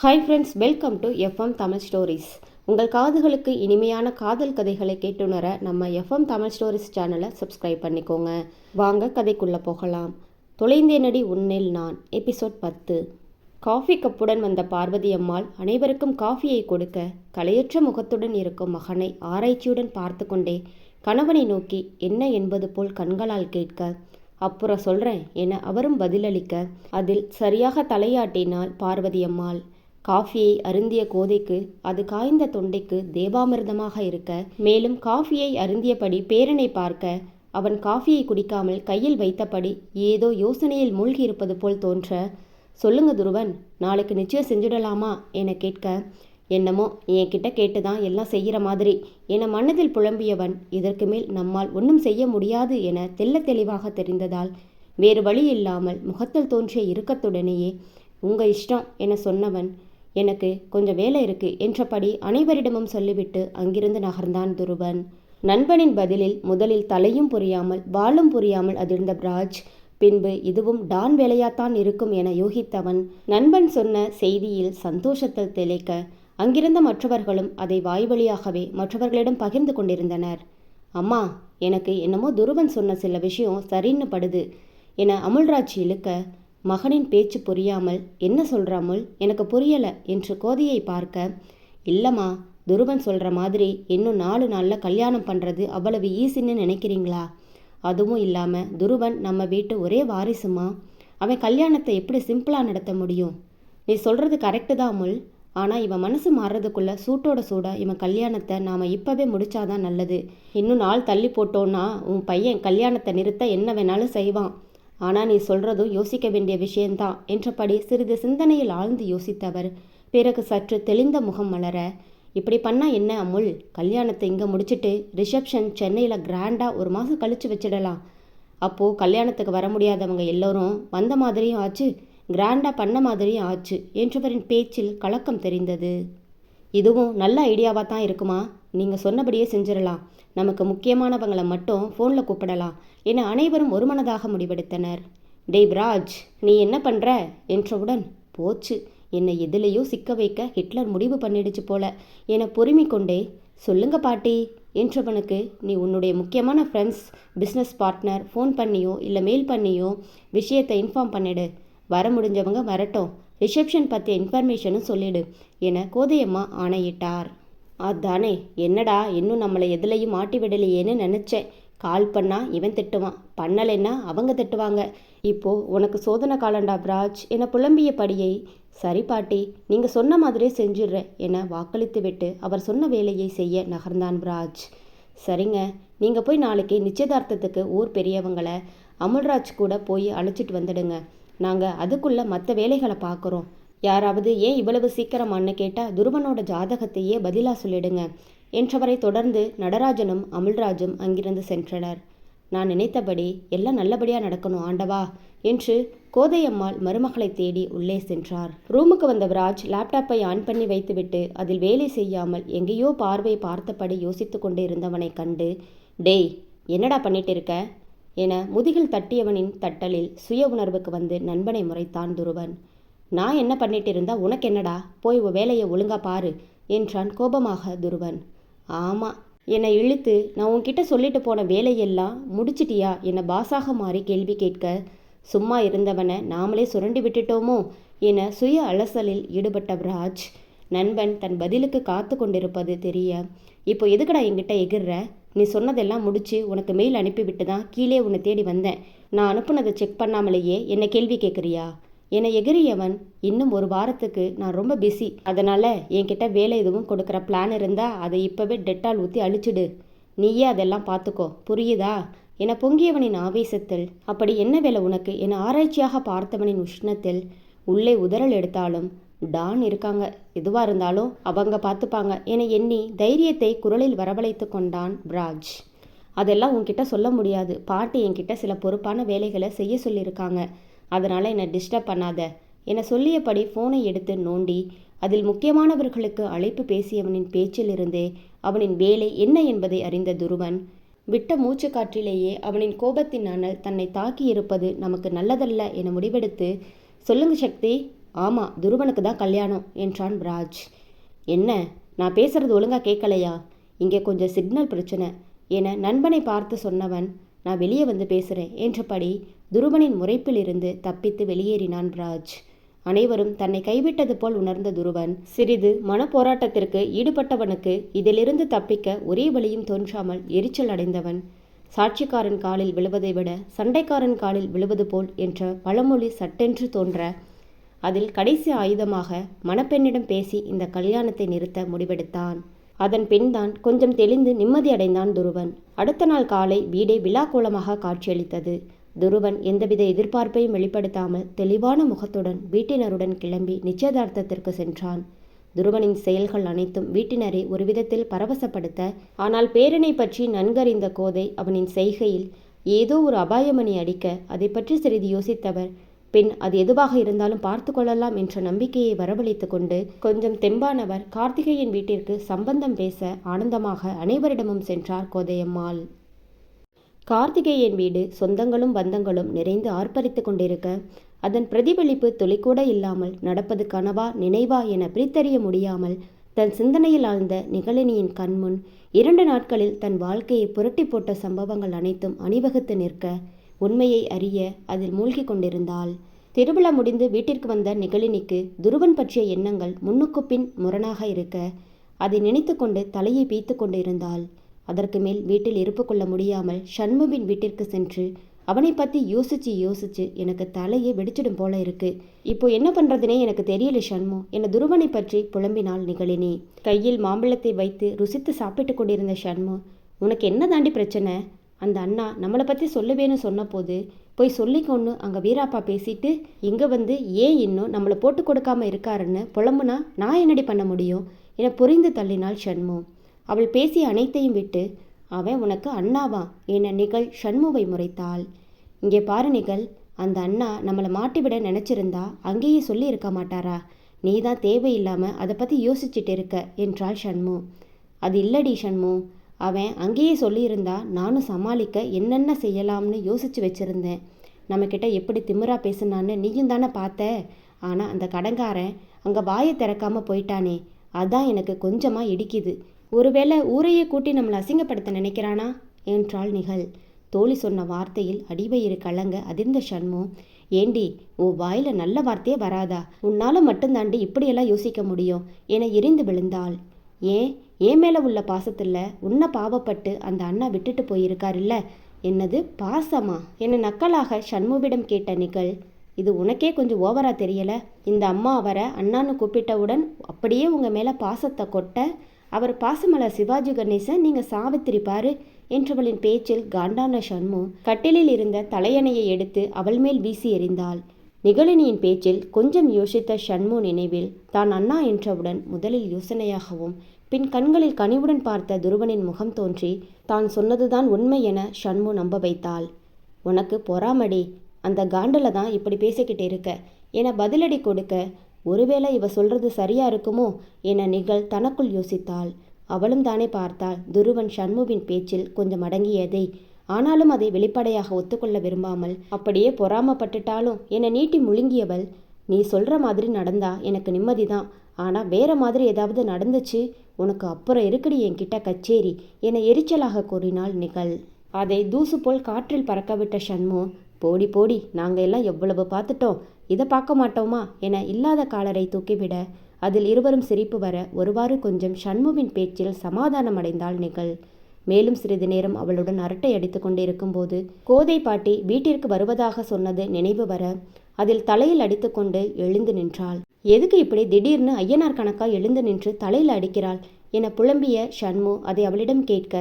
Hi friends welcome to FM Tamil stories உங்கள் காதுகளுக்கு இனிமையான காதல் கதைகளை கேட்டுணர நம்ம எஃப்எம் தமிழ் ஸ்டோரிஸ் சேனலை சப்ஸ்கிரைப் பண்ணிக்கோங்க. வாங்க கதைக்குள்ளே போகலாம். தொலைந்தேனடி உன்னில் நான் எபிசோட் பத்து. காஃபி கப்புடன் வந்த பார்வதி அம்மாள் அனைவருக்கும் காஃபியை கொடுக்க கலையற்ற முகத்துடன் இருக்கும் மகனை ஆராய்ச்சியுடன் பார்த்து கொண்டே கணவனை நோக்கி என்ன என்பது போல் கண்களால் கேட்க? அப்புறம் சொல்கிறேன் என அவரும் பதிலளிக்க அதில் சரியாக தலையாட்டினாள் பார்வதி அம்மாள். காஃபியை அருந்திய கோதைக்கு அது காய்ந்த தொண்டைக்கு தேவாமிர்தமாக இருக்க மேலும் காஃபியை அருந்தியபடி பேரனை பார்க்க அவன் காஃபியை குடிக்காமல் கையில் வைத்தபடி ஏதோ யோசனையில் மூழ்கி இருப்பது போல் தோன்ற சொல்லுங்க துருவன் நாளைக்கு நிச்சயம் செஞ்சுடலாமா? என கேட்க என்னமோ என்கிட்ட கேட்டு தான் எல்லாம் செய்கிற மாதிரி. என மனதில் புலம்பியவன் இதற்கு மேல் நம்மால் ஒன்றும் செய்ய முடியாது என தெள்ள தெளிவாக தெரிந்ததால் வேறு வழி இல்லாமல் முகத்தில் தோன்றிய இறுக்கத்துடனேயே உங்க இஷ்டம் என சொன்னவன் எனக்கு கொஞ்சம் வேலை இருக்கு என்றபடி அனைவரிடமும் சொல்லிவிட்டு அங்கிருந்து நகர்ந்தான் துருவன். நண்பனின் பதிலில் முதலில் தலையும் புரியாமல் வாளும் புரியாமல் அதிர்ந்த பிராஜ் பின்பு இதுவும் டான் வேலையாத்தான் இருக்கும் என யோகித்தவன். நண்பன் சொன்ன செய்தியில் சந்தோஷத்தில் திளைக்க அங்கிருந்த மற்றவர்களும் அதை வாய்வழியாகவே மற்றவர்களிடம் பகிர்ந்து கொண்டிருந்தனர். அம்மா எனக்கு என்னமோ துருவன் சொன்ன சில விஷயம் சரின்னு படுது என அமுல்ராஜ் இழுக்க மகனின் பேச்சு புரியாமல் என்ன சொல்கிறாமுல் எனக்கு புரியல என்று கோதையை பார்க்க இல்லம்மா துருவன் சொல்ற மாதிரி இன்னும் நாலு நாளில் கல்யாணம் பண்ணுறது அவ்வளவு ஈஸின்னு நினைக்கிறீங்களா? அதுவும் இல்லாமல் துருவன் நம்ம வீட்டு ஒரே வாரிசுமா? அவன் கல்யாணத்தை எப்படி சிம்பிளாக நடத்த முடியும்? நீ சொல்கிறது கரெக்டு தான் முல் ஆனால் இவன் மனசு மாறுறதுக்குள்ளே சூட்டோட சூடா இவன் கல்யாணத்தை நாம் இப்போவே முடிச்சாதான் நல்லது. இன்னும் நாள் தள்ளி போட்டோன்னா உன் பையன் கல்யாணத்தை நிறுத்த என்ன வேணாலும் செய்வான். ஆனால் நீ சொல்கிறதும் யோசிக்க வேண்டிய விஷயந்தான் என்றபடி சிறிது சிந்தனையில் ஆழ்ந்து யோசித்தவர் பிறகு சற்று தெளிந்த முகம் மலர இப்படி பண்ணால் என்ன அமுல்? கல்யாணத்தை இங்கே முடிச்சுட்டு ரிசப்ஷன் சென்னையில் கிராண்டாக ஒரு மாதம் கழித்து வச்சிடலாம். அப்போது கல்யாணத்துக்கு வர முடியாதவங்க எல்லோரும் வந்த மாதிரியும் ஆச்சு கிராண்டாக பண்ண மாதிரியும் ஆச்சு என்றவரின் பேச்சில் கலக்கம் தெரிந்தது. இதுவும் நல்ல ஐடியாவாக தான் இருக்குமா? நீங்கள் சொன்னபடியே செஞ்சிடலாம். நமக்கு முக்கியமானவங்களை மட்டும் ஃபோனில் கூப்பிடலாம். என அனைவரும் ஒருமனதாக முடிவெடுத்தனர். டேய் ராஜ் நீ என்ன பண்ணுற என்றவுடன் போச்சு. என்னை எதிலையோ சிக்க வைக்க ஹிட்லர் முடிவு பண்ணிடுச்சு போல. என பொறுமை கொண்டே சொல்லுங்க பாட்டி. என்றவனுக்கு நீ உன்னுடைய முக்கியமான ஃப்ரெண்ட்ஸ் பிஸ்னஸ் பார்ட்னர் ஃபோன் பண்ணியோ இல்லை மெயில் பண்ணியோ விஷயத்தை இன்ஃபார்ம் பண்ணிடு. வர முடிஞ்சவங்க வரட்டும். ரிசப்ஷன் பற்றிய இன்ஃபர்மேஷனும் சொல்லிடு. என கோதையம்மா ஆணையிட்டார். அதானே என்னடா இன்னும் நம்மளை எதுலையும் மாட்டி விடலையேன்னு நினச்சேன். கால் பண்ணா இவன் திட்டுவான் பண்ணலைன்னா அவங்க திட்டுவாங்க. இப்போ உனக்கு சோதனை காலண்டா பிராஜ்? என புலம்பிய படியை? சரி பாட்டி நீங்கள் சொன்ன மாதிரியே செஞ்சிடுறேன் என வாக்களித்து விட்டு அவர் சொன்ன வேலையை செய்ய நகர்ந்தான் பிராஜ். சரிங்க நீங்கள் போய் நாளைக்கு நிச்சயதார்த்தத்துக்கு ஊர் பெரியவங்களை அமல்ராஜ் கூட போய் அழைச்சிட்டு வந்துடுங்க. நாங்கள் அதுக்குள்ளே மற்ற வேலைகளை பார்க்குறோம். யாராவது ஏன் இவ்வளவு சீக்கிரமான்னு கேட்டால் துருவனோட ஜாதகத்தையே பதிலாக சொல்லிடுங்க என்றவரை தொடர்ந்து நடராஜனும் அமல்ராஜும் அங்கிருந்து சென்றனர். நான் நினைத்தபடி எல்லாம் நல்லபடியாக நடக்கணும் ஆண்டவா என்று கோதையம்மாள் மருமகளை தேடி உள்ளே சென்றார். ரூமுக்கு வந்த விராஜ் லேப்டாப்பை ஆன் பண்ணி வைத்துவிட்டு அதில் வேலை செய்யாமல் எங்கேயோ பார்வை பார்த்தபடி யோசித்து கொண்டு இருந்தவனை கண்டு டேய் என்னடா பண்ணிட்டு இருக்க? என முதுகில் தட்டியவனின் தட்டலில் சுய உணர்வுக்கு வந்து நண்பனை முறைத்தான் துருவன். நான் என்ன பண்ணிட்டு இருந்தா உனக்கு என்னடா? போய் உன் வேலையை ஒழுங்கா பாரு என்றான் கோபமாக துருவன். ஆமாம் என்னை இழுத்து நான் உன்கிட்ட சொல்லிட்டு போன வேலையெல்லாம் முடிச்சிட்டியா? என்னை பாசாக மாறி கேள்வி கேட்க சும்மா இருந்தவனை நாமளே சுரண்டி விட்டுட்டோமோ? என சுய அலசலில் ஈடுபட்ட ராஜ் நண்பன் தன் பதிலுக்கு காத்து கொண்டிருப்பது தெரிய இப்போ எதுக்குடா என்கிட்ட எகிர்ற? நீ சொன்னதெல்லாம் முடிச்சு உனக்கு மெயில் அனுப்பிவிட்டு தான் கீழே உன்னை தேடி வந்தேன். நான் அனுப்புனதை செக் பண்ணாமலேயே என்னை கேள்வி கேட்குறியா? என்னை எகிரியவன் இன்னும் ஒரு வாரத்துக்கு நான் ரொம்ப பிஸி அதனால் என்கிட்ட வேலை எதுவும் கொடுக்குற பிளான் இருந்தால் அதை இப்போவே டெட்டால் ஊற்றி அழிச்சிடு. நீயே அதெல்லாம் பார்த்துக்கோ புரியுதா? என பொங்கியவனின் ஆவேசத்தில் அப்படி என்ன வேலை உனக்கு? என ஆராய்ச்சியாக பார்த்தவனின் உஷ்ணத்தில் உள்ளே உதறல் எடுத்தாலும் டான் இருக்காங்க. எதுவாக இருந்தாலும் அவங்க பார்த்துப்பாங்க என எண்ணி தைரியத்தை குரலில் வரவழைத்து கொண்டான் பிராஜ் அதெல்லாம் உன்கிட்ட சொல்ல முடியாது. பாட்டி என்கிட்ட சில பொறுப்பான வேலைகளை செய்ய சொல்லியிருக்காங்க. அதனால் என்னை டிஸ்டர்ப் பண்ணாத. என சொல்லியபடி ஃபோனை எடுத்து நோண்டி அதில் முக்கியமானவர்களுக்கு அழைப்பு பேசியவனின் பேச்சிலிருந்தே அவனின் வேலை என்ன என்பதை அறிந்த துருவன் விட்ட மூச்சு காற்றிலேயே அவனின் கோபத்தின் அனல் தன்னை தாக்கி இருப்பது நமக்கு நல்லதல்ல என முடிவெடுத்து சொல்லுங்க சக்தி. ஆமாம் துருவனுக்கு தான் கல்யாணம் என்றான் ராஜ். என்ன? நான் பேசுறது ஒழுங்கா கேட்கலையா? இங்கே கொஞ்சம் சிக்னல் பிரச்சனை என நண்பனை பார்த்து சொன்னவன் நான் வெளியே வந்து பேசுகிறேன் என்றபடி துருவனின் முறைப்பிலிருந்து தப்பித்து வெளியேறினான் ராஜ். அனைவரும் தன்னை கைவிட்டது போல் உணர்ந்த துருவன் சிறிது மனப்போராட்டத்திற்கு ஈடுபட்டவனுக்கு இதிலிருந்து தப்பிக்க ஒரே வழியும் தோன்றாமல் எரிச்சல் அடைந்தவன். சாட்சிக்காரன் காலில் விழுவதை விட சண்டைக்காரன் காலில் விழுவது போல் என்ற பழமொழி சட்டென்று தோன்ற அதில் கடைசி ஆயுதமாக மணப்பெண்ணிடம் பேசி இந்த கல்யாணத்தை நிறுத்த முடிவெடுத்தான். அதன் பின்தான் கொஞ்சம் தெளிந்து நிம்மதியடைந்தான் துருவன். அடுத்த நாள் காலை வீடே விழாக்கோலமாக காட்சியளித்தது. துருவன் எந்தவித எதிர்பார்ப்பையும் வெளிப்படுத்தாமல் தெளிவான முகத்துடன் வீட்டினருடன் கிளம்பி நிச்சயதார்த்தத்திற்கு சென்றான். துருவனின் செயல்கள் அனைத்தும் வீட்டினரை ஒரு விதத்தில் பரவசப்படுத்த ஆனால் பேரனை பற்றி நன்கறிந்த கோதை அவனின் செய்கையில் ஏதோ ஒரு அபாயமணி அடிக்க அதை பற்றி சிறிது யோசித்தவர். பின் அது எதுவாக இருந்தாலும் பார்த்து கொள்ளலாம் என்ற நம்பிக்கையை வரவழைத்து கொண்டு கொஞ்சம் தெம்பானவர் கார்த்திகேயன் வீட்டிற்கு சம்பந்தம் பேச ஆனந்தமாக அனைவரிடமும் சென்றார் கோதையம்மாள். கார்த்திகேயன் வீடு சொந்தங்களும் பந்தங்களும் நிறைந்து ஆர்ப்பரித்து கொண்டிருக்க அதன் பிரதிபலிப்பு துளிக்கூட இல்லாமல் நடப்பது கனவா நினைவா என பிரித்தறிய முடியாமல் தன் சிந்தனையில் ஆழ்ந்த நிகழினியின் கண்முன் இரண்டு நாட்களில் தன் வாழ்க்கையை புரட்டி போட்ட சம்பவங்கள் அனைத்தும் அணிவகுத்து நிற்க உண்மையை அறிய அதில் மூழ்கி கொண்டிருந்தாள். திருவிழா முடிந்து வீட்டிற்கு வந்த நிகழினிக்கு துருவன் பற்றிய எண்ணங்கள் முன்னுக்கு பின் முரணாக இருக்க அதை நினைத்து கொண்டு தலையை பீத்து கொண்டு இருந்தாள் அதற்கு மேல் வீட்டில் இருப்பு கொள்ள முடியாமல் சண்முகின் வீட்டிற்கு சென்று அவனை பற்றி யோசிச்சு யோசிச்சு எனக்கு தலையே வெடிச்சிடும் போல இருக்கு. இப்போ என்ன பண்றதுனே எனக்கு தெரியல சண்மு. என துருவனை பற்றி புலம்பினால் நிகழினி. கையில் மாம்பழத்தை வைத்து ருசித்து சாப்பிட்டு கொண்டிருந்த சண்மு உனக்கு என்ன தாண்டி பிரச்சனை? அந்த அண்ணா நம்மளை பற்றி சொல்லுவேன்னு சொன்னபோது போய் சொல்லிக்கொண்டு அங்கே வீராப்பா பேசிட்டு இங்கே வந்து ஏன் இன்னும் நம்மளை போட்டு கொடுக்காம இருக்காருன்னு புலம்புனா நான் என்னடி பண்ண முடியும்? என புரிந்து தள்ளினாள் ஷண்மு அவள் பேசிய அனைத்தையும் விட்டு அவன் உனக்கு அண்ணாவா? என நிகழ் சண்முவை முறைத்தாள். இங்கே பாரு நிகழ் அந்த அண்ணா நம்மளை மாட்டிவிட நினச்சிருந்தா அங்கேயே சொல்லி இருக்க மாட்டாரா? நீ தான் தேவையில்லாமல் அதை பற்றி யோசிச்சுட்டு இருக்க என்றாள் ஷண்மு அது இல்லடி ஷண்மு அவன் அங்கேயே சொல்லியிருந்தா நானும் சமாளிக்க என்னென்ன செய்யலாம்னு யோசிச்சு வச்சுருந்தேன். நம்மக்கிட்ட எப்படி திமிரா பேசுனான்னு நீயும் தானே பார்த்த. ஆனால் அந்த கடங்காரன் அங்கே வாயை திறக்காமல் போயிட்டானே. அதான் எனக்கு கொஞ்சமாக இடிக்குது. ஒருவேளை ஊரையே கூட்டி நம்மளை அசிங்கப்படுத்த நினைக்கிறானா? என்றாள் நிகழ். தோழி சொன்ன வார்த்தையில் அடிவயிறு கலங்க அதிர்ந்த சண்மு ஏண்டி ஓ வாயில நல்ல வார்த்தையே வராதா? உன்னால மட்டும்தாண்டி இப்படியெல்லாம் யோசிக்க முடியும் என எரிந்து விழுந்தாள். ஏன் ஏன் மேல உள்ள பாசத்துல உன்னை பாவப்பட்டு அந்த அண்ணா விட்டுட்டு போயிருக்காருல்ல? என்னது பாசமா? என நக்கலாக சண்முவிடம் கேட்ட நிகழ். இது உனக்கே கொஞ்சம் ஓவரா தெரியல? இந்த அம்மா அவரை அண்ணான்னு கூப்பிட்டவுடன் அப்படியே உங்க மேல பாசத்தை கொட்ட அவர் பாசமலர் சிவாஜி கணேசன் நீங்க சாவித்திரி பாரு என்றவளின் பேச்சில் காண்டான சண்மு கட்டிலில் இருந்த தலையணையை எடுத்து அவள் மேல் வீசி எறிந்தாள். நிகழினியின் பேச்சில் கொஞ்சம் யோசித்த ஷண்மு நினைவில் தான் அண்ணா என்றவுடன் முதலில் யோசனையாகவும் பின் கண்களில் கனிவுடன் பார்த்த துருவனின் முகம் தோன்றி தான் சொன்னதுதான் உண்மை என ஷண்மு நம்ப வைத்தாள். உனக்கு பொறாமடி அந்த காண்டில் தான் இப்படி பேசிக்கிட்டு இருக்க என பதிலடி கொடுக்க ஒருவேளை இவ சொல்றது சரியா இருக்குமோ என நிகழ் தனக்குள் யோசித்தாள். அவளும் தானே பார்த்தாள். துருவன் சண்முவின் பேச்சில் கொஞ்சம் அடங்கியதை. ஆனாலும் அதை வெளிப்படையாக ஒத்துக்கொள்ள விரும்பாமல் அப்படியே பொறாமப்பட்டுட்டாலும் என நீட்டி முழுங்கியவள் நீ சொல்ற மாதிரி நடந்தா எனக்கு நிம்மதிதான். ஆனா வேற மாதிரி ஏதாவது நடந்துச்சு? உனக்கு அப்புறம் இருக்குடி என்கிட்ட கச்சேரி என எரிச்சலாக கூறினாள் நிகழ். அதை தூசு போல் காற்றில் பறக்கவிட்ட சண்மு போடி போடி நாங்க எல்லாம் எவ்வளவு பார்த்துட்டோம். இதை பார்க்க மாட்டோமா என இல்லாத காலரை தூக்கிவிட அதில் இருவரும் சிரிப்பு வர ஒருவாறு கொஞ்சம் சண்முவின் பேச்சில் சமாதானம் அடைந்தாள் நிகழ். மேலும் சிறிது நேரம் அவளுடன் அரட்டை அடித்து கொண்டிருக்கும் போது கோதை பாட்டி வீட்டிற்கு வருவதாக சொன்னது நினைவு வர அதில் தலையில் அடித்துக்கொண்டு எழுந்து நின்றாள். எதுக்கு இப்படி திடீர்னு ஐயனார் கணக்கா எழுந்து நின்று தலையில் அடிக்கிறாள்? என புலம்பிய ஷண்மு அதை அவளிடம் கேட்க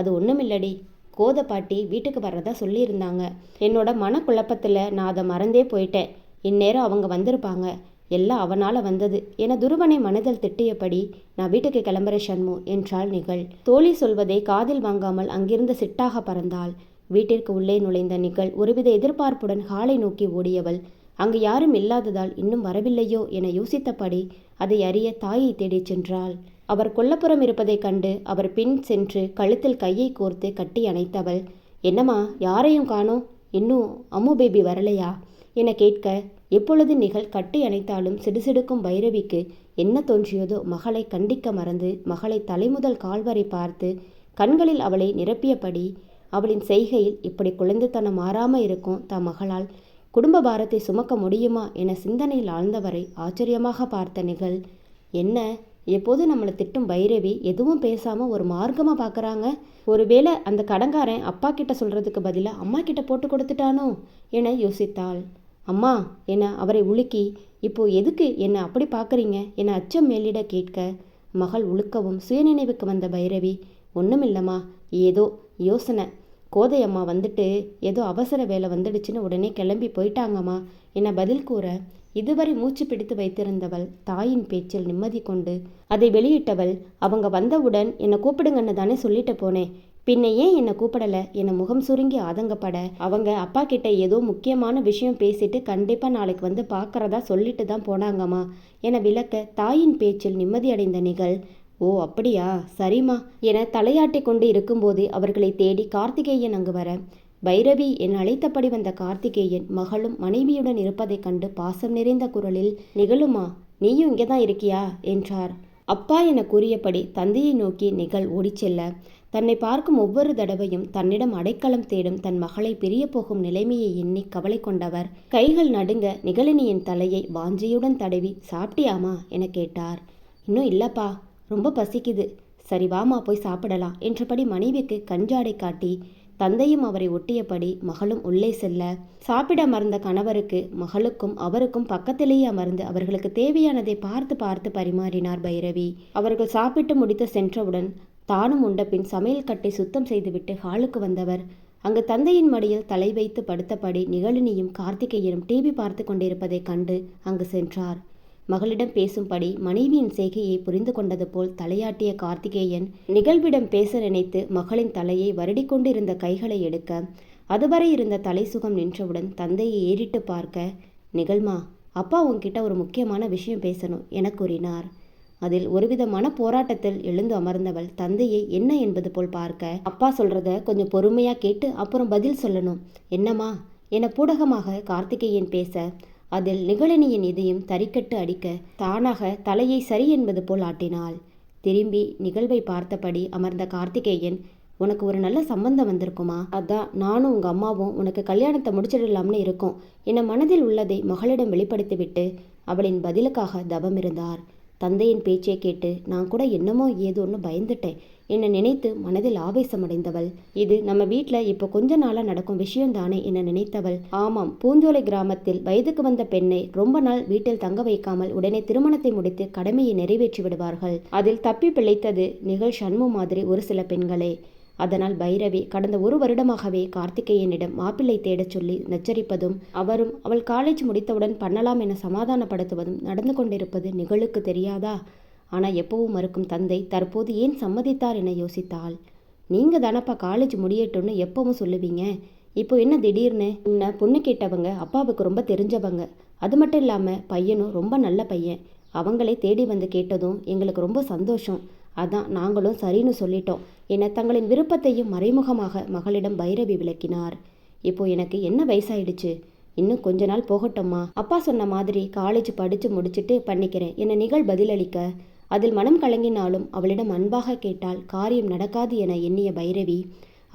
அது ஒண்ணுமில்லடி. கோதை பாட்டி வீட்டுக்கு வர்றதா சொல்லியிருந்தாங்க. என்னோட மனக்குழப்பத்தில் நான் அதை மறந்தே போயிட்டேன். இந்நேரம் அவங்க வந்திருப்பாங்க. எல்லாம் அவனால் வந்தது. என துருவனை மனதில் திட்டியபடி நான் வீட்டுக்கு கிளம்புற ஷண்மு என்றாள் நிகழ். தோழி சொல்வதை காதில் வாங்காமல் அங்கிருந்து சிட்டாக பறந்தாள். வீட்டிற்கு உள்ளே நுழைந்த நிகழ் ஒருவித எதிர்பார்ப்புடன் ஹாலை நோக்கி ஓடியவள் அங்கு யாரும் இல்லாததால் இன்னும் வரவில்லையோ? என யோசித்தபடி அதை அறிய தாயை தேடிச் சென்றாள். அவர் கொல்லப்புறம் இருப்பதைக் கண்டு அவர் பின் சென்று கழுத்தில் கையை கோர்த்து கட்டி அணைத்தவள் என்னம்மா யாரையும் காணோம்? இன்னும் அம்மு பேபி வரலையா? என கேட்க எப்பொழுது நிகழ் கட்டி அணைத்தாலும் சிடுசிடுக்கும் பைரவிக்கு என்ன தோன்றியதோ மகளை கண்டிக்க மறந்து மகளை தலைமுதல் கால்வரை பார்த்து கண்களில் அவளை நிரப்பியபடி அவளின் செய்கையில் இப்படி குழந்தைத்தனம் மாறாம இருக்கும் தம் மகளால் குடும்ப பாரத்தை சுமக்க முடியுமா என சிந்தனையில் ஆழ்ந்தவரை ஆச்சரியமாக பார்த்த நிகழ் என்ன எப்போது நம்மளை திட்டும் பைரவி எதுவும் பேசாமல் ஒரு மார்க்கமாக பார்க்குறாங்க ஒருவேளை அந்த கடங்காரன் அப்பா கிட்ட சொல்றதுக்கு பதிலாக அம்மா கிட்ட போட்டு கொடுத்துட்டானோ? என யோசித்தாள். அம்மா என அவரை உலுக்கி இப்போ எதுக்கு என்ன அப்படி பார்க்குறீங்க? என அச்சம் மேலிட கேட்க மகள் உழுக்கவும் சுயநினைவுக்கு வந்த பைரவி ஒன்றுமில்லம்மா ஏதோ யோசனை. கோதையம்மா வந்துட்டு ஏதோ அவசர வேலை வந்துடுச்சுன்னு உடனே கிளம்பி போயிட்டாங்கம்மா என பதில் கூற இதுவரை மூச்சு பிடித்து வைத்திருந்தவள் தாயின் பேச்சில் நிம்மதி கொண்டு அதை வெளியிட்டவள் அவங்க வந்தவுடன் என்னை கூப்பிடுங்கன்னு தானே சொல்லிட்டு போனேன். பின்ன ஏன் என்னை கூப்பிடல? என்னை முகம் சுருங்கி ஆதங்கப்பட. அவங்க அப்பா கிட்ட ஏதோ முக்கியமான விஷயம் பேசிட்டு கண்டிப்பா நாளைக்கு வந்து பார்க்கறதா சொல்லிட்டு தான் போனாங்கம்மா. என விளக்க தாயின் பேச்சில் நிம்மதியடைந்த நிகழ் ஓ அப்படியா? சரிம்மா. என தலையாட்டி கொண்டு இருக்கும்போது அவர்களை தேடி கார்த்திகேயன் அங்கு வர. பைரவி என் அழைத்தபடி வந்த கார்த்திகேயன் மகளும் மனைவியுடன் இருப்பதைக் கண்டு பாசம் நிறைந்த குரலில் நிகழுமா நீயும் இங்கே தான் இருக்கியா? என்றார். அப்பா என கூறியபடி தந்தையை நோக்கி நிகழ் ஓடிச் செல்ல. தன்னை பார்க்கும் ஒவ்வொரு தடவையும் தன்னிடம் அடைக்கலம் தேடும் தன் மகளை பிரிய போகும் நிலைமையை எண்ணி கவலை கொண்டவர். கைகள் நடுங்க நிகழினியின் தலையை வாஞ்சியுடன் தடவி சாப்பிட்டியாமா என கேட்டார். இன்னும் இல்லப்பா ரொம்ப பசிக்குது. சரி வாமா போய் சாப்பிடலாம் என்றபடி மனைவிக்கு கஞ்சாடை காட்டி தந்தையும் அவரை ஒட்டியபடி மகளும் உள்ளே செல்ல. சாப்பிட அமர்ந்த கணவருக்கு மகளுக்கும் அவருக்கும் பக்கத்திலேயே அமர்ந்து அவர்களுக்கு தேவையானதை பார்த்து பார்த்து பரிமாறினார் பைரவி. அவர்கள் சாப்பிட்டு முடித்து சென்றவுடன் தானும் உண்டபின் சமையல் கட்டை சுத்தம் செய்துவிட்டு ஹாலுக்கு வந்தவர். அங்கு தந்தையின் மடியில் தலை வைத்து படுத்தபடி நிகழினியும் கார்த்திகேயனும் டிவி பார்த்து கொண்டிருப்பதைக் கண்டு அங்கு சென்றார். மகளிடம் பேசும்படி மனைவியின் செய்கையை புரிந்து கொண்டது போல் தலையாட்டிய கார்த்திகேயன் நிகழ்விடம் பேச நினைத்து மகளின் தலையை வருடிக்கொண்டிருந்த கைகளை எடுக்க அதுவரை இருந்த தலை சுகம் நின்றவுடன் தந்தையை ஏறிட்டு பார்க்க நிகழ்மா அப்பா உன்கிட்ட ஒரு முக்கியமான விஷயம் பேசணும் என கூறினார். அதில் ஒருவித மன போராட்டத்தில் எழுந்து அமர்ந்தவள். தந்தையை என்ன என்பது போல் பார்க்க? அப்பா சொல்றத கொஞ்சம் பொறுமையா கேட்டு அப்புறம் பதில் சொல்லணும். என்னம்மா? என பூடகமாக கார்த்திகேயன் பேச அதில் நிகழனியின் இதயம் தறிக்கட்டு அடிக்க தானாக தலையை சரி என்பது போல் ஆட்டினாள். திரும்பி நிகழ்வை பார்த்தபடி அமர்ந்த கார்த்திகேயன் உனக்கு ஒரு நல்ல சம்பந்தம் வந்திருக்குமா? அதான் நானும் உங்க அம்மாவும் உனக்கு கல்யாணத்தை முடிச்சிடலாம்னு இருக்கோம். என மனதில் உள்ளதை மகளிடம் வெளிப்படுத்திவிட்டு அவளின் பதிலுக்காக தபம் இருந்தார் தந்தையின் பேச்சை கேட்டு நான் கூட என்னமோ ஏதோன்னு பயந்துட்டேன். என்னை நினைத்து மனதில் ஆவேசமடைந்தவள் இது நம்ம வீட்டில் இப்போ கொஞ்ச நாளாக நடக்கும் விஷயம்தானே என நினைத்தவள். ஆமாம் பூஞ்சோலை கிராமத்தில் வயதுக்கு வந்த பெண்ணை ரொம்ப நாள் வீட்டில் தங்க வைக்காமல் உடனே திருமணத்தை முடித்து கடமையை நிறைவேற்றி விடுவார்கள். அதில் தப்பி பிழைத்தது நிகழ் சண்மு மாதிரி ஒரு சில பெண்களே. அதனால் பைரவி கடந்த ஒரு வருடமாகவே கார்த்திகேயனிடம் மாப்பிள்ளை தேடச் சொல்லி நச்சரிப்பதும் அவரும் அவள் காலேஜ் முடித்தவுடன் பண்ணலாம் என சமாதானப்படுத்துவதும் நடந்து கொண்டிருப்பது நிகழுக்கு தெரியாதா? ஆனால் எப்பவும் மறுக்கும் தந்தை தற்போது ஏன் சம்மதித்தார் என யோசித்தாள். நீங்கள் தானப்பா காலேஜ் முடியட்டும்னு எப்பவும் சொல்லுவீங்க. இப்போ என்ன திடீர்னு? உன்னை பொண்ணு கேட்டவங்க அப்பாவுக்கு ரொம்ப தெரிஞ்சவங்க. அது மட்டும் இல்லாமல் பையனும் ரொம்ப நல்ல பையன். அவங்களே தேடி வந்து கேட்டதும் எங்களுக்கு ரொம்ப சந்தோஷம். அதான் நாங்களும் சரின்னு சொல்லிட்டோம். என தங்களின் விருப்பத்தையும் மறைமுகமாக மகளிடம் பைரவி விளக்கினார். இப்போ எனக்கு என்ன வயசாயிடுச்சு? இன்னும் கொஞ்ச நாள் போகட்டும்மா. அப்பா சொன்ன மாதிரி காலேஜ் படித்து முடிச்சுட்டு பண்ணிக்கிறேன் என நிகழ் பதிலளிக்க அதில் மனம் கலங்கினாலும் அவளிடம் அன்பாக கேட்டால் காரியம் நடக்காது என எண்ணிய பைரவி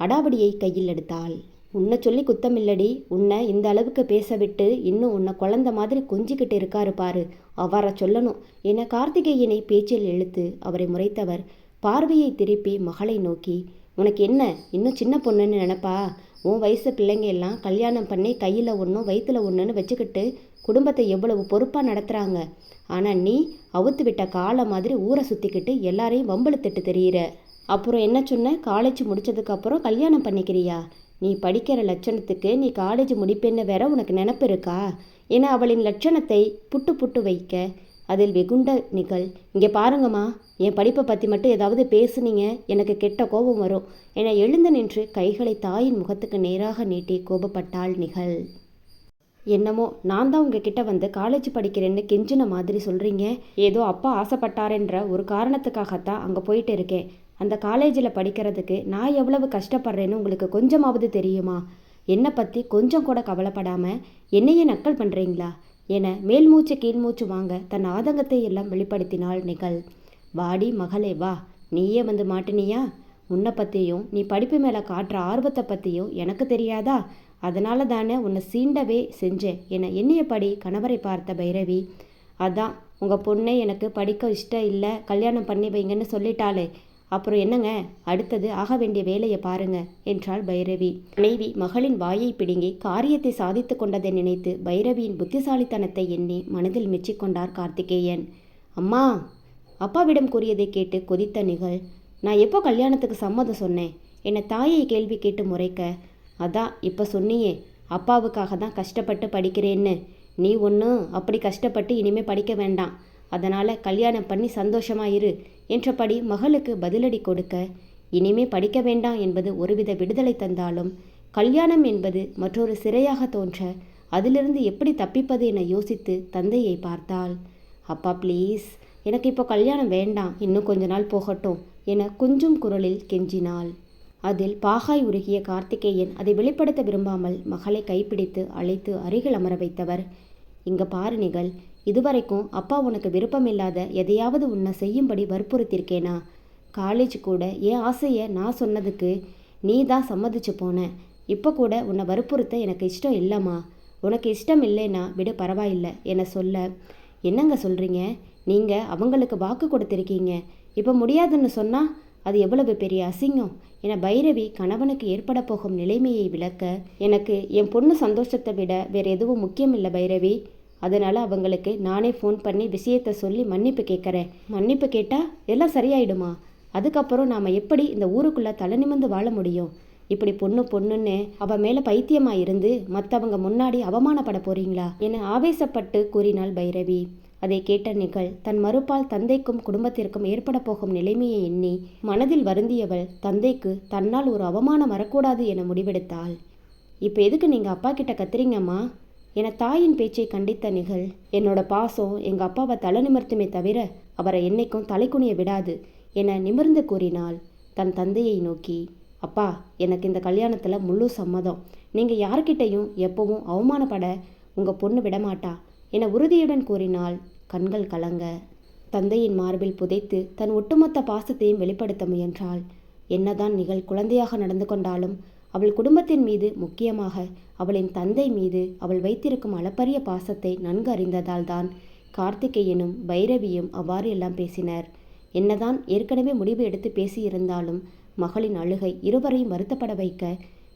அடாவடியை கையில் எடுத்தாள். உன்னை சொல்லி குத்தமில்லடி. உன்னை இந்த அளவுக்கு பேச விட்டு இன்னும் உன்னை குழந்த மாதிரி கொஞ்சிக்கிட்டு இருக்காரு பாரு. அவரை சொல்லணும் என கார்த்திகேயனை பேச்சில் இழுத்து அவரை முறைத்தவர் பார்வையை திருப்பி மகளை நோக்கி உனக்கு என்ன? இன்னும் சின்ன பொண்ணுன்னு நினப்பா? உன் வயசு பிள்ளைங்க எல்லாம் கல்யாணம் பண்ணி கையில் ஒன்றும் வயிற்றுல ஒன்றுன்னு வச்சுக்கிட்டு குடும்பத்தை எவ்வளவு பொறுப்பாக நடத்துகிறாங்க ஆனால் நீ அவுத்து விட்ட காலை மாதிரி ஊரை சுற்றிக்கிட்டு எல்லாரையும் வம்பளுத்திட்டு தெரியிற. அப்புறம் என்ன சொன்ன? காலேஜ் முடிச்சதுக்கப்புறம் கல்யாணம் பண்ணிக்கிறியா? நீ படிக்கிற லட்சணத்துக்கு நீ காலேஜ் முடிப்பேன்னு வேற உனக்கு நினப்பு இருக்கா? என அவளின் லட்சணத்தை புட்டு புட்டு வைக்க அதில் வெகுண்ட நிகழ். இங்கே பாருங்கம்மா என் படிப்பை பற்றி மட்டும் ஏதாவது பேசுனீங்க எனக்கு கெட்ட கோபம் வரும். என எழுந்து நின்று கைகளை தாயின் முகத்துக்கு நேராக நீட்டி கோபப்பட்டாள் நிகழ். என்னமோ நான் தான் உங்ககிட்ட வந்து காலேஜ் படிக்கிறேன்னு கெஞ்சின மாதிரி சொல்கிறீங்க ஏதோ அப்பா ஆசைப்பட்டாரென்ற ஒரு காரணத்துக்காகத்தான் அங்கே போயிட்டு இருக்கேன். அந்த காலேஜில் படிக்கிறதுக்கு நான் எவ்வளவு கஷ்டப்படுறேன்னு உங்களுக்கு கொஞ்சமாவது தெரியுமா? என்னை பற்றி கொஞ்சம் கூட கவலைப்படாமல் என்னையே நக்கல் பண்ணுறீங்களா என மேல் மூச்சு கீழ் மூச்சு வாங்க தன் ஆதங்கத்தை எல்லாம் வெளிப்படுத்தினாள் நிகழ். வாடி மகளே வா. நீயே வந்து மாட்டினியா? உன்னை பற்றியும் நீ படிப்பு மேலே காட்டுற ஆர்வத்தை பற்றியும் எனக்கு தெரியாதா? அதனால தானே உன்னை சீண்டவே செஞ்சேன் என எண்ணியபடி கணவரை பார்த்த பைரவி. அதான் உங்கள் பொண்ணே எனக்கு படிக்க இஷ்டம் இல்லை கல்யாணம் பண்ணி வைங்கன்னு சொல்லிட்டாளே. அப்புறம் என்னங்க? அடுத்தது ஆக வேண்டிய வேலையை பாருங்க என்றாள் பைரவி. மனைவி மகளின் வாயை பிடுங்கி காரியத்தை சாதித்து கொண்டதை நினைத்து பைரவியின் புத்திசாலித்தனத்தை எண்ணி மனதில் மெச்சிக்கொண்டார் கார்த்திகேயன். அம்மா அப்பாவிடம் கூறியதை கேட்டு கொதித்த நிகழ் நான் எப்போ கல்யாணத்துக்கு சம்மதம் சொன்னேன்? என்னை தாயை கேள்வி கேட்டு முறைக்க. அதான் இப்போ சொன்னியே அப்பாவுக்காக தான் கஷ்டப்பட்டு படிக்கிறேன்னு. நீ ஒன்றும் அப்படி கஷ்டப்பட்டு இனிமே படிக்க வேண்டாம். அதனால் கல்யாணம் பண்ணி சந்தோஷமாக இரு. என்றபடி மகளுக்கு பதிலடி கொடுக்க இனிமே படிக்க வேண்டாம் என்பது ஒருவித விடுதலை தந்தாலும் கல்யாணம் என்பது மற்றொரு சிறையாக தோன்ற அதிலிருந்து எப்படி தப்பிப்பது என யோசித்து தந்தையை பார்த்தாள். அப்பா ப்ளீஸ் எனக்கு இப்போ கல்யாணம் வேண்டாம் இன்னும் கொஞ்ச நாள் போகட்டும் என கொஞ்சம் குரலில் கெஞ்சினாள். அதில் பாகாய் உருகிய கார்த்திகேயன் அதை வெளிப்படுத்த விரும்பாமல் மகளை கைப்பிடித்து அழைத்து அருகில் அமர வைத்தவர் இங்க பாரு நிகழ் இதுவரைக்கும் அப்பா உனக்கு விருப்பமில்லாத எதையாவது உன்னை செய்யும்படி வற்புறுத்திருக்கேனா காலேஜ் கூட என் ஆசையை நான் சொன்னதுக்கு நீ தான் சம்மதிச்சு போன. இப்போ கூட உன்னை வற்புறுத்த எனக்கு இஷ்டம் இல்லைம்மா. உனக்கு இஷ்டம் இல்லைன்னா விட பரவாயில்லை என்னை சொல்ல. என்னங்க சொல்கிறீங்க நீங்கள் அவங்களுக்கு வாக்கு கொடுத்துருக்கீங்க. இப்போ முடியாதுன்னு சொன்னால் அது எவ்வளவு பெரிய அசிங்கம்? என பைரவி கணவனுக்கு ஏற்பட போகும் நிலைமையை விளக்க எனக்கு என் பொண்ணு சந்தோஷத்தை விட வேறு எதுவும் முக்கியம் இல்லை பைரவி. அதனால் அவங்களுக்கு நானே ஃபோன் பண்ணி விஷயத்தை சொல்லி மன்னிப்பு கேட்குறேன். மன்னிப்பு கேட்டால் எல்லாம் சரியாயிடுமா? அதுக்கப்புறம் நாம் எப்படி இந்த ஊருக்குள்ளே தலை நிமிர்ந்து வாழ முடியும்? இப்படி பொண்ணு பொண்ணுன்னு அவன் மேலே பைத்தியமாக இருந்து மற்றவங்க முன்னாடி அவமானப்பட போறீங்களா? என ஆவேசப்பட்டு கூறினாள் பைரவி. அதை கேட்ட நிகழ் தன் மறுப்பால் தந்தைக்கும் குடும்பத்திற்கும் ஏற்பட போகும் நிலைமையை எண்ணி மனதில் வருந்தியவள் தந்தைக்கு தன்னால் ஒரு அவமானம் வரக்கூடாது என முடிவெடுத்தாள். இப்போ எதுக்கு நீங்கள் அப்பா கிட்ட கத்துறீங்கம்மா? என தாயின் பேச்சை கண்டித்த நிகழ் என்னோட பாசம் எங்கள் அப்பாவை தலை நிமிர்த்துமே தவிர அவரை என்னைக்கும் தலைக்குனிய விடாது என நிமிர்ந்து கூறினாள் தன் தந்தையை நோக்கி. அப்பா எனக்கு இந்த கல்யாணத்தில் முழு சம்மதம். நீங்கள் யார்கிட்டையும் எப்பவும் அவமானப்பட உங்கள் பொண்ணு விடமாட்டா என உறுதியுடன் கூறினால் கண்கள் கலங்க. தந்தையின் மார்பில் புதைத்து தன் ஒட்டுமொத்த பாசத்தையும் வெளிப்படுத்த முயன்றாள். என்னதான் நிகழ் குழந்தையாக நடந்து கொண்டாலும் அவள் குடும்பத்தின் மீது முக்கியமாக அவளின் தந்தை மீது அவள் வைத்திருக்கும் அளப்பரிய பாசத்தை நன்கு அறிந்ததால் தான் கார்த்திகேயனும் பைரவியும் அவ்வாறு எல்லாம் பேசினர். என்னதான் ஏற்கனவே முடிவு எடுத்து பேசியிருந்தாலும் மகளின் அழுகை இருவரையும் வருத்தப்பட வைக்க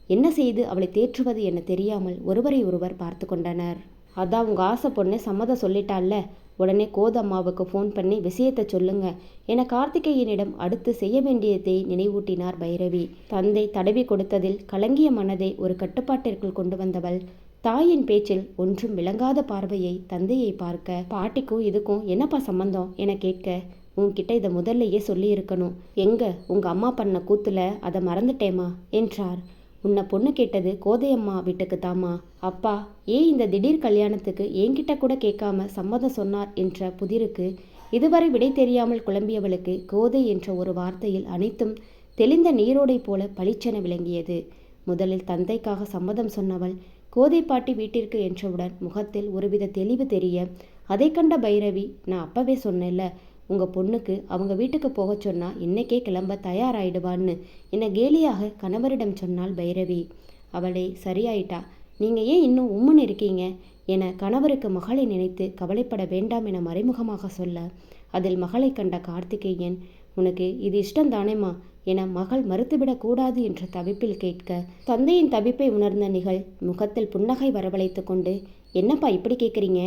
என்ன செய்து அவளை தேற்றுவது என தெரியாமல் ஒருவரை ஒருவர் பார்த்து கொண்டனர். அதான் உங்கள் ஆசை பொண்ணு சம்மதம் சொல்லிட்டால்ல உடனே கோதம்மாவுக்கு ஃபோன் பண்ணி விஷயத்தை சொல்லுங்க. என கார்த்திகேயனிடம் அடுத்து செய்ய வேண்டியதை நினைவூட்டினார் பைரவி. தந்தை தடவி கொடுத்ததில் கலங்கிய மனதை ஒரு கட்டுப்பாட்டிற்குள் கொண்டு வந்தவள் தாயின் பேச்சில் ஒன்றும் விளங்காத பார்வையை தந்தையை பார்க்க பாட்டிக்கும் இதுக்கும் என்னப்பா சம்பந்தம்? என கேட்க உன்கிட்ட இதை முதல்லையே சொல்லியிருக்கணும். எங்க? உங்க அம்மா பண்ண கூத்துல? அதை மறந்துட்டேமா என்றார். உன்னை பொண்ணு கேட்டது கோதையம்மா வீட்டுக்கு தாமா அப்பா ஏன் இந்த திடீர் கல்யாணத்துக்கு என்கிட்ட கூட கேட்காம சம்மதம் சொன்னார் என்ற புதிருக்கு இதுவரை விடை தெரியாமல் குழம்பியவளுக்கு கோதை என்ற ஒரு வார்த்தையில் அனைத்தும் தெளிந்த நீரோடை போல பளிச்சென விளங்கியது. முதலில் தந்தைக்காக சம்மதம் சொன்னவள் கோதை பாட்டி வீட்டிற்கு என்றவுடன் முகத்தில் ஒருவித தெளிவு தெரிய அதை கண்ட பைரவி நான் அப்பவே சொன்னேன்ல உங்கள் பொண்ணுக்கு அவங்க வீட்டுக்கு போகச் சொன்னால் இன்னைக்கே கிளம்ப தயாராகிடுவான்னு என்னை கேலியாக கணவரிடம் சொன்னாள் பைரவி. அவளே சரியாயிட்டா. நீங்கள் ஏன் இன்னும் உம்முன்னு இருக்கீங்க? என கணவருக்கு மகளை நினைத்து கவலைப்பட வேண்டாம் என மறைமுகமாக சொல்ல அதில் மகளை கண்ட கார்த்திகேயன் உனக்கு இது இஷ்டந்தானேம்மா என மகள் மறுத்துவிடக் கூடாது என்ற தவிப்பில் கேட்க தந்தையின் தவிப்பை உணர்ந்த நிகழ் முகத்தில் புன்னகை வரவழைத்து கொண்டு என்னப்பா இப்படி கேட்குறீங்க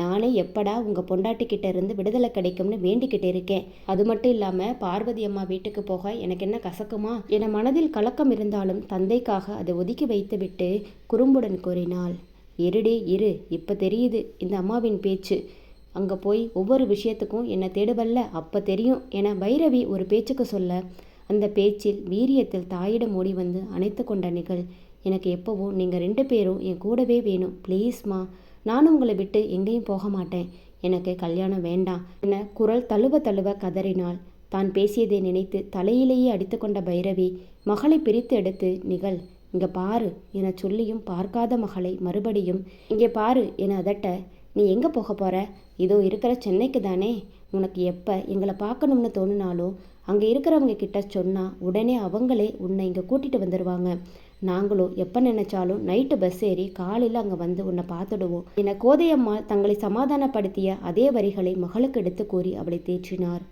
நானே எப்படா உங்கள் பொண்டாட்டிக்கிட்ட இருந்து விடுதலை கிடைக்கும்னு வேண்டிக்கிட்டு இருக்கேன். அது மட்டும் இல்லாமல் பார்வதி அம்மா வீட்டுக்கு போக எனக்கு என்ன கசக்குமா? என மனதில் கலக்கம் இருந்தாலும் தந்தைக்காக அதை ஒதுக்கி வைத்துவிட்டு குறும்புடன் கூறினாள். இருடே இரு இப்போ தெரியுது இந்த அம்மாவின் பேச்சு. அங்கே போய் ஒவ்வொரு விஷயத்துக்கும் என்னை தேடுவல்ல அப்போ தெரியும் என பைரவி ஒரு பேச்சுக்கு சொல்ல அந்த பேச்சில் வீரியத்தில் தாயிடம் ஓடி வந்து அணைத்து கொண்ட நிகழ் எனக்கு எப்போவும் நீங்கள் ரெண்டு பேரும் என் கூடவே வேணும் ப்ளீஸ்மா நானும் உங்களை விட்டு எங்கேயும் போக மாட்டேன். எனக்கு கல்யாணம் வேண்டாம். என குரல் தழுவ தழுவ கதறினாள். தான் பேசியதை நினைத்து தலையிலேயே அடித்துக்கொண்ட பைரவி மகளை பிரித்து எடுத்து நிகழ் இங்கே பாரு என சொல்லியும் பார்க்காத மகளை மறுபடியும் இங்கே பாரு என அதட்ட நீ எங்கே போக போகிற இதோ இருக்கிற சென்னைக்கு தானே? உனக்கு எப்போ எங்களை பார்க்கணும்னு தோணுனாலும் அங்கே இருக்கிறவங்க கிட்ட சொன்னால் உடனே அவங்களே உன்னை இங்கே கூட்டிகிட்டு வந்துடுவாங்க நாங்களும் எப்போ நினைச்சாலும் நைட்டு பஸ் ஏறி காலையில் அங்கே வந்து உன்னை பார்த்துடுவோம். என கோதையம்மாள் தங்களை சமாதானப்படுத்திய அதே வரிகளை மகளுக்கு எடுத்து கூறி அவளை தேற்றினார்.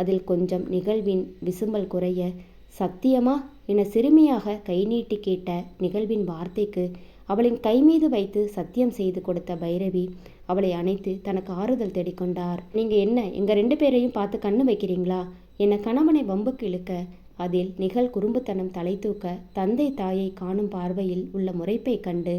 அதில் கொஞ்சம் நிகழ்வின் விசும்பல் குறைய சத்தியமா? என சிறுமியாக கை நீட்டி கேட்ட நிகழ்வின் வார்த்தைக்கு அவளின் கை மீது வைத்து சத்தியம் செய்து கொடுத்த பைரவி அவளை அணைத்து தனக்கு ஆறுதல் தேடிக்கொண்டார். நீங்க என்ன எங்க ரெண்டு பேரையும் பார்த்து கண்ணு வைக்கிறீங்களா? என கணவனை வம்புக்கு இழுக்க அதில் நிகழ் குறும்புத்தனம் தலை தூக்க தந்தை தாயை காணும் பார்வையில் உள்ள முறைப்பை கண்டு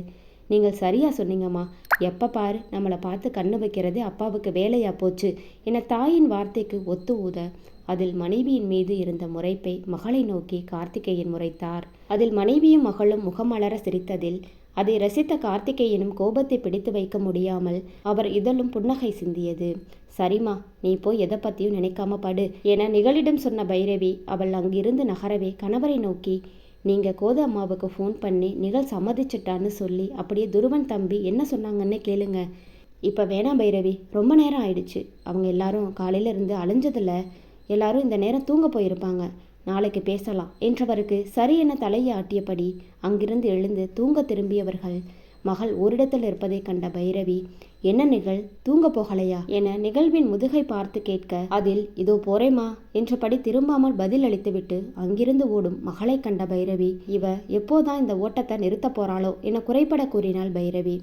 நீங்கள் சரியா சொன்னீங்கம்மா. எப்போ பாரு நம்மளை பார்த்து கண்ணு வைக்கிறதே அப்பாவுக்கு வேலையா போச்சு என தாயின் வார்த்தைக்கு ஒத்து ஊத அதில் மனைவியின் மீது இருந்த முறைப்பை மகளை நோக்கி கார்த்திகேயன் முறைத்தார். அதில் மனைவியும் மகளும் முகமலர சிரித்ததில் அதை ரசித்த கார்த்திகேயனும் கோபத்தை பிடித்து வைக்க முடியாமல் அவர் இதழும் புன்னகை சிந்தியது. சரிம்மா நீ போய் எதை பற்றியும் நினைக்காம படு என நிகழிடம் சொன்ன பைரவி அவள் அங்கிருந்து நகரவே கணவரை நோக்கி நீங்கள் கோத அம்மாவுக்கு ஃபோன் பண்ணி நிகழ் சம்மதிச்சிட்டான்னு சொல்லி அப்படியே துருவன் தம்பி என்ன சொன்னாங்கன்னு கேளுங்க. இப்போ வேணாம் பைரவி ரொம்ப நேரம் ஆயிடுச்சு. அவங்க எல்லாரும் காலையில இருந்து அலைஞ்சதில் எல்லாரும் இந்த நேரம் தூங்க போயிருப்பாங்க. நாளைக்கு பேசலாம். என்றவருக்கு சரி என தலையை ஆட்டியபடி அங்கிருந்து எழுந்து தூங்க திரும்பியவர்கள் மகள் ஓரிடத்தில் இருப்பதை கண்ட பைரவி என்ன நிகழ்? தூங்க போகலையா என நிகழ்வின் முதுகை பார்த்து கேட்க அதில் இதோ போறேமா என்றபடி திரும்பாமல் பதில் அளித்துவிட்டு அங்கிருந்து ஓடும் மகளை கண்ட பைரவி இவ எப்போதான் இந்த ஓட்டத்தை நிறுத்த போறாளோ என குறைபட கூறினாள் பைரவி.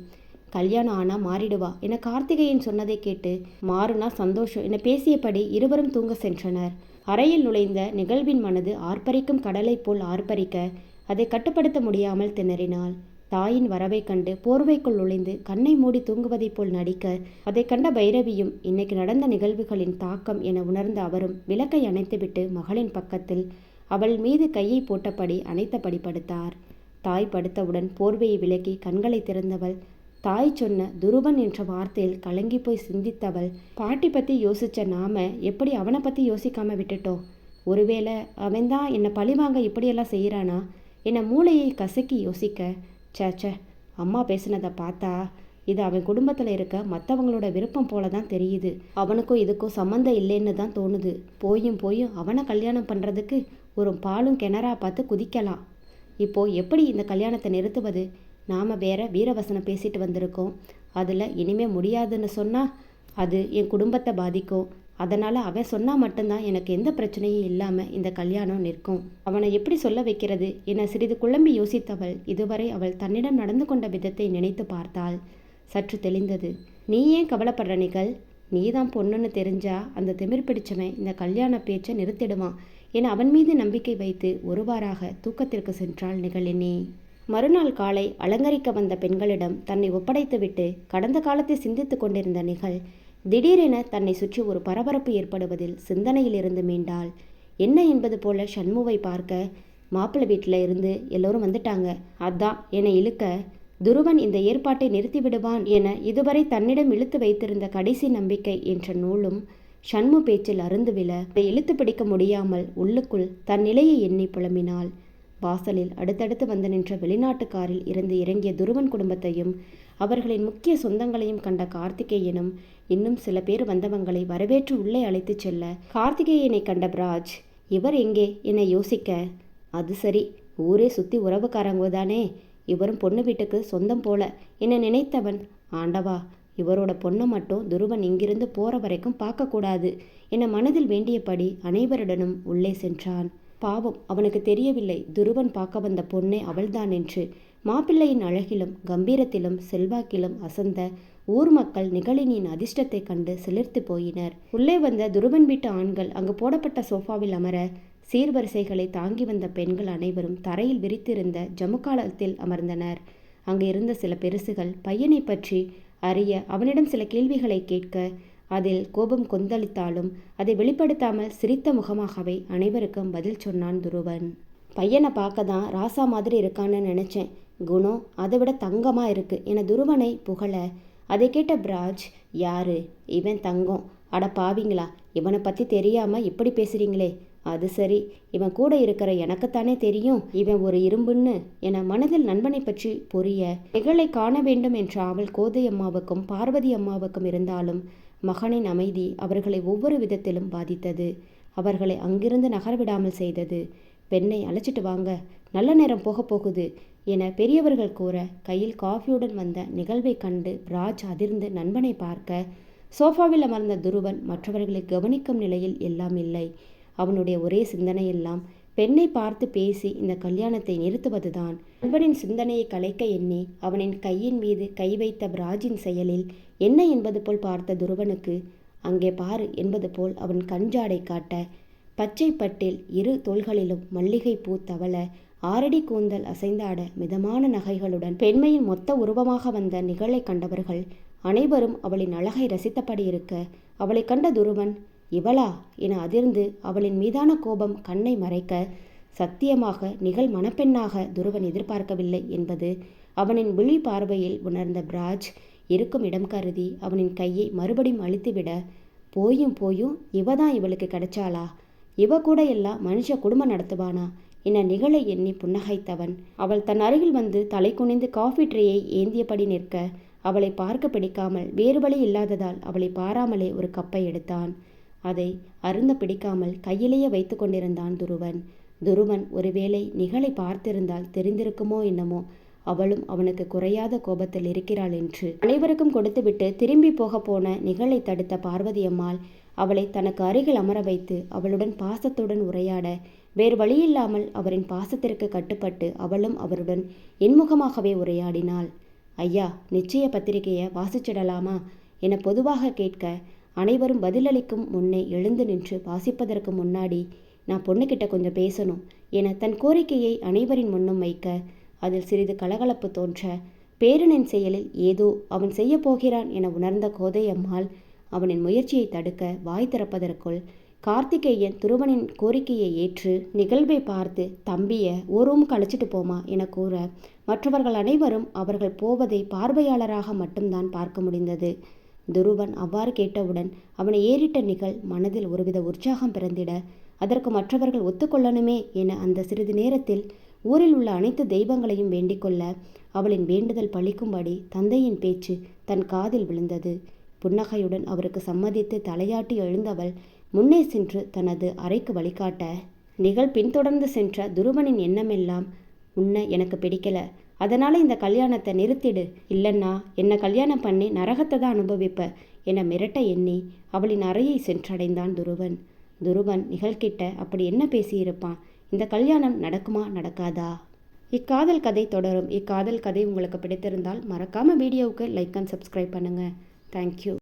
கல்யாணம் ஆனா மாறிடுவா என கார்த்திகேயன் சொன்னதை கேட்டு மாறுனா சந்தோஷம் என பேசியபடி இருவரும் தூங்க சென்றனர். அறையில் நுழைந்த நிகழ்வின் மனது ஆர்ப்பரிக்கும் கடலைப் போல் ஆர்ப்பரிக்க அதை கட்டுப்படுத்த முடியாமல் திணறினாள். தாயின் வரவை கண்டு போர்வைக்குள் நுழைந்து கண்ணை மூடி தூங்குவதைப் போல் நடிக்க அதை கண்ட பைரவியும் இன்னைக்கு நடந்த நிகழ்வுகளின் தாக்கம் என உணர்ந்த அவரும் விளக்கை அணைத்துவிட்டு மகளின் பக்கத்தில் அவள் மீது கையை போட்டபடி அணைத்தபடி படுத்தார். தாய் படுத்தவுடன் போர்வையை விலக்கி கண்களை திறந்தவள் தாய் சொன்ன துருவன் என்ற வார்த்தையில் கலங்கி போய் சிந்தித்தவள் பாட்டி பற்றி யோசித்த நாம எப்படி அவனை பற்றி யோசிக்காம விட்டுட்டோம் ஒருவேளை அவன்தான் என்னை பழிவாங்க இப்படியெல்லாம் செய்கிறானா என்னை மூளையை கசக்கி யோசிக்க. ச்சே ச்சே. அம்மா பேசுனதை பார்த்தா இது அவன் குடும்பத்தில் இருக்க மற்றவங்களோட விருப்பம் போல தான் தெரியுது. அவனுக்கும் இதுக்கும் சம்மந்தம் இல்லைன்னு தான் தோணுது. போயும் போயும் அவனை கல்யாணம் பண்ணுறதுக்கு ஒரு பாலும் கிணறா பார்த்து குதிக்கலாம். இப்போது எப்படி இந்த கல்யாணத்தை நிறுத்துவது? நாம் வேற வீரவசனம் பேசிட்டு வந்திருக்கோம். அதில் இனிமே முடியாதுன்னு சொன்னால் அது என் குடும்பத்தை பாதிக்கும். அதனால் அவன் சொன்னால் மட்டும்தான் எனக்கு எந்த பிரச்சனையும் இல்லாமல் இந்த கல்யாணம் நிற்கும். அவனை எப்படி சொல்ல வைக்கிறது? என சிறிது குழம்பி யோசித்தவள் இதுவரை அவள் தன்னிடம் நடந்து கொண்ட விதத்தை நினைத்து பார்த்தாள். சற்று தெளிந்தது. நீ ஏன் கவலைப்படுற நிகழ்? நீ தான் பொண்ணுன்னு தெரிஞ்சா அந்த திமிர் பிடிச்சவன் இந்த கல்யாண பேச்சை நிறுத்திடுவான் என அவன் மீது நம்பிக்கை வைத்து ஒருவாறாக தூக்கத்திற்கு சென்றாள் நிகழினி. மறுநாள் காலை அலங்கரிக்க வந்த பெண்களிடம் தன்னை ஒப்படைத்துவிட்டு கடந்த காலத்தை சிந்தித்துக் கொண்டிருந்த நிகழ் திடீரென தன்னை சுற்றி ஒரு பரபரப்பு ஏற்படுவதில் சிந்தனையிலிருந்து மீண்டாள். என்ன என்பது போல சண்முவை பார்க்க மாப்பிள்ளை வீட்டில் இருந்து எல்லோரும் வந்துட்டாங்க. அதான் என்னை இழுக்க துருவன் இந்த ஏற்பாட்டை நிறுத்திவிடுவான் என இதுவரை தன்னிடம் இழுத்து வைத்திருந்த கடைசி நம்பிக்கை என்ற நூலும் சண்மு பேச்சில் அருந்து விழ அதை இழுத்து பிடிக்க முடியாமல் உள்ளுக்குள் தன் நிலையை எண்ணி புலம்பினாள். வாசலில் அடுத்தடுத்து வந்து நின்ற வெளிநாட்டுக்காரில் இருந்து இறங்கிய துருவன் குடும்பத்தையும் அவர்களின் முக்கிய சொந்தங்களையும் கண்ட கார்த்திகேயனும் இன்னும் சில பேர் வந்தவங்களை வரவேற்று உள்ளே அழைத்துச் செல்ல கார்த்திகேயனை கண்ட பிராஜ் இவர் எங்கே? என யோசிக்க. அது சரி ஊரே சுத்தி உறவுக்காரங்க தானே. இவரும் பொண்ணு வீட்டுக்கு சொந்தம் போல. என நினைத்தவன் ஆண்டவா இவரோட பொண்ணை மட்டும் துருவன் இங்கிருந்து போற வரைக்கும் பார்க்கக்கூடாது. என மனதில் வேண்டியபடி அனைவருடனும் உள்ளே சென்றான். பாவம் அவனுக்கு தெரியவில்லை. துருவன் பார்க்க வந்த பொண்ணே அவள்தான் என்று. மாப்பிள்ளையின் அழகிலும் கம்பீரத்திலும் செல்வாக்கிலும் அசந்த ஊர் மக்கள் நிகழினியின் அதிர்ஷ்டத்தை கண்டு சிலிர்த்து போயினர். உள்ளே வந்த துருவன் வீட்டு ஆண்கள் அங்கு போடப்பட்ட சோஃபாவில் அமர சீர்வரிசைகளை தாங்கி வந்த பெண்கள் அனைவரும் தரையில் விரித்திருந்த ஜமுக்காலத்தில் அமர்ந்தனர். அங்கு இருந்த சில பெருசுகள் பையனை பற்றி அறிய அவனிடம் சில கேள்விகளை கேட்க அதில் கோபம் கொந்தளித்தாலும் அதை வெளிப்படுத்தாமல் சிரித்த முகமாகவே அனைவருக்கும் பதில் சொன்னான் துருவன். பையனை பார்க்க தான் ராசா மாதிரி இருக்கான்னு நினச்சேன். குணம் அதை விட தங்கமாக இருக்கு என துருவனை புகழ அதை கேட்ட பிராஜ் யாரு? இவன் தங்கம். அட பாவிங்களா இவனை பற்றி தெரியாமல் இப்படி பேசுகிறீங்களே அது சரி இவன் கூட இருக்கிற எனக்குத்தானே தெரியும். இவன் ஒரு இரும்புன்னு என மனதில் நண்பனை பற்றி பொரிய நிகழை காண வேண்டும் என்ற ஆவல் கோதை அம்மாவுக்கும் பார்வதி அம்மாவுக்கும் இருந்தாலும் மகனின் அமைதி அவர்களை ஒவ்வொரு விதத்திலும் பாதித்தது. அவர்களை அங்கிருந்து நகரவிடாமல் செய்தது. பெண்ணை அழைச்சிட்டு வாங்க நல்ல நேரம் போக போகுது என பெரியவர்கள் கூற கையில் காஃபியுடன் வந்த நிகழ்வை கண்டு ராஜ் அதிர்ந்து நண்பனை பார்க்க சோஃபாவில் அமர்ந்த துருவன் மற்றவர்களை கவனிக்கும் நிலையில் எல்லாம் இல்லை. அவனுடைய ஒரே சிந்தனையெல்லாம் பெண்ணை பார்த்து பேசி இந்த கல்யாணத்தை நிறுத்துவதுதான். நண்பனின் சிந்தனையை கலைக்க எண்ணி அவனின் கையின் மீது கை வைத்த ராஜின் செயலில் என்ன என்பது போல் பார்த்த துருவனுக்கு அங்கே பாரு என்பது போல் அவன் கஞ்சாடை காட்ட பச்சை பட்டில் இரு தோள்களிலும் மல்லிகை பூ தவள ஆரடி கூந்தல் அசைந்தாட மிதமான நகைகளுடன் பெண்மையின் மொத்த உருவமாக வந்த நிகழை கண்டவர்கள் அனைவரும் அவளின் அழகை ரசித்தபடி இருக்க அவளை கண்ட துருவன் இவளா? என அதிர்ந்து அவளின் மீதான கோபம் கண்ணை மறைக்க சத்தியமாக நிகழ் மணப்பெண்ணாக துருவன் எதிர்பார்க்கவில்லை என்பது அவனின் விழி பார்வையில் உணர்ந்த பிராஜ் இருக்கும் இடம் கருதி அவனின் கையை மறுபடியும் அழித்துவிட போயும் போயும் இவ தான் இவளுக்கு கிடைச்சாளா? இவ கூட எல்லாம் மனுஷ குடும்பம் நடத்துவானா? என நிகழ எண்ணி புன்னகைத்தவன். அவள் தன் அருகில் வந்து தலை குனிந்து காஃபி ட்ரேயை ஏந்தியபடி நிற்க அவளை பார்க்க பிடிக்காமல் வேறு வழி இல்லாததால் அவளை பாராமலே ஒரு கப்பை எடுத்தான். அதை அருந்த பிடிக்காமல் கையிலேயே வைத்து கொண்டிருந்தான் துருவன். துருவன் ஒருவேளை நிகழை பார்த்திருந்தால் தெரிந்திருக்குமோ என்னமோ அவளும் அவனுக்கு குறையாத கோபத்தில் இருக்கிறாள் என்று. அனைவருக்கும் கொடுத்துவிட்டு திரும்பி போக போன நிகழை தடுத்த பார்வதி அம்மாள் அவளை தனக்கு அருகில் அமர வைத்து அவளுடன் பாசத்துடன் உரையாட வேறு வழியில்லாமல் அவரின் பாசத்திற்கு கட்டுப்பட்டு அவளும் அவருடன் இன்முகமாகவே உரையாடினாள். ஐயா நிச்சய பத்திரிகையை வாசிச்சிடலாமா என பொதுவாக கேட்க அனைவரும் பதிலளிக்கும் முன்னே எழுந்து நின்று வாசிப்பதற்கு முன்னாடி நான் பொண்ணுக்கிட்ட கொஞ்சம் பேசணும் என தன் கோரிக்கையை அனைவரின் முன்னும் வைக்க அதில் சிறிது கலகலப்பு தோன்ற பேரனின் செயலில் ஏதோ அவன் செய்யப்போகிறான் என உணர்ந்த கோதை அம்மாள் அவனின் முயற்சியை தடுக்க வாய் திறப்பதற்குள் கார்த்திகேயன் துருவனின் கோரிக்கையை ஏற்று நிகழ்வை பார்த்து தம்பிய ஒரு ரூம் கழிச்சிட்டு போமா என கூற மற்றவர்கள் அனைவரும் அவர்கள் போவதை பார்வையாளராக மட்டும்தான் பார்க்க முடிந்தது துருவன் அவ்வாறு கேட்டவுடன் அவனை ஏறிட்ட நிகழ் மனதில் ஒருவித உற்சாகம் பிறந்திட அதற்கு மற்றவர்கள் ஒத்துக்கொள்ளணுமே என அந்த சிறிது நேரத்தில் ஊரில் உள்ள அனைத்து தெய்வங்களையும் வேண்டிக்கொள்ள அவளின் வேண்டுதல் பழிக்கும்படி தந்தையின் பேச்சு தன் காதில் விழுந்தது. புன்னகையுடன் அவருக்கு சம்மதித்து தலையாட்டி எழுந்தவள் முன்னே சென்று தனது அறைக்கு வழிகாட்ட நிகழ் பின்தொடர்ந்து சென்ற துருவனின் எண்ணமெல்லாம் உன்னை எனக்கு பிடிக்கல. அதனால் இந்த கல்யாணத்தை நிறுத்திடு. இல்லைன்னா என்னை கல்யாணம் பண்ணி நரகத்தை தான் அனுபவிப்ப என மிரட்ட எண்ணி அவளின் அறையை சென்றடைந்தான் துருவன். துருவன் நிகழ்கிட்ட அப்படி என்ன பேசியிருப்பான்? இந்த கல்யாணம் நடக்குமா நடக்காதா? இக்காதல் கதை தொடரும். இக்காதல் கதை உங்களுக்கு பிடித்திருந்தால் மறக்காமல் வீடியோவுக்கு லைக் அண்ட் சப்ஸ்கிரைப் பண்ணுங்கள் தேங்க்யூ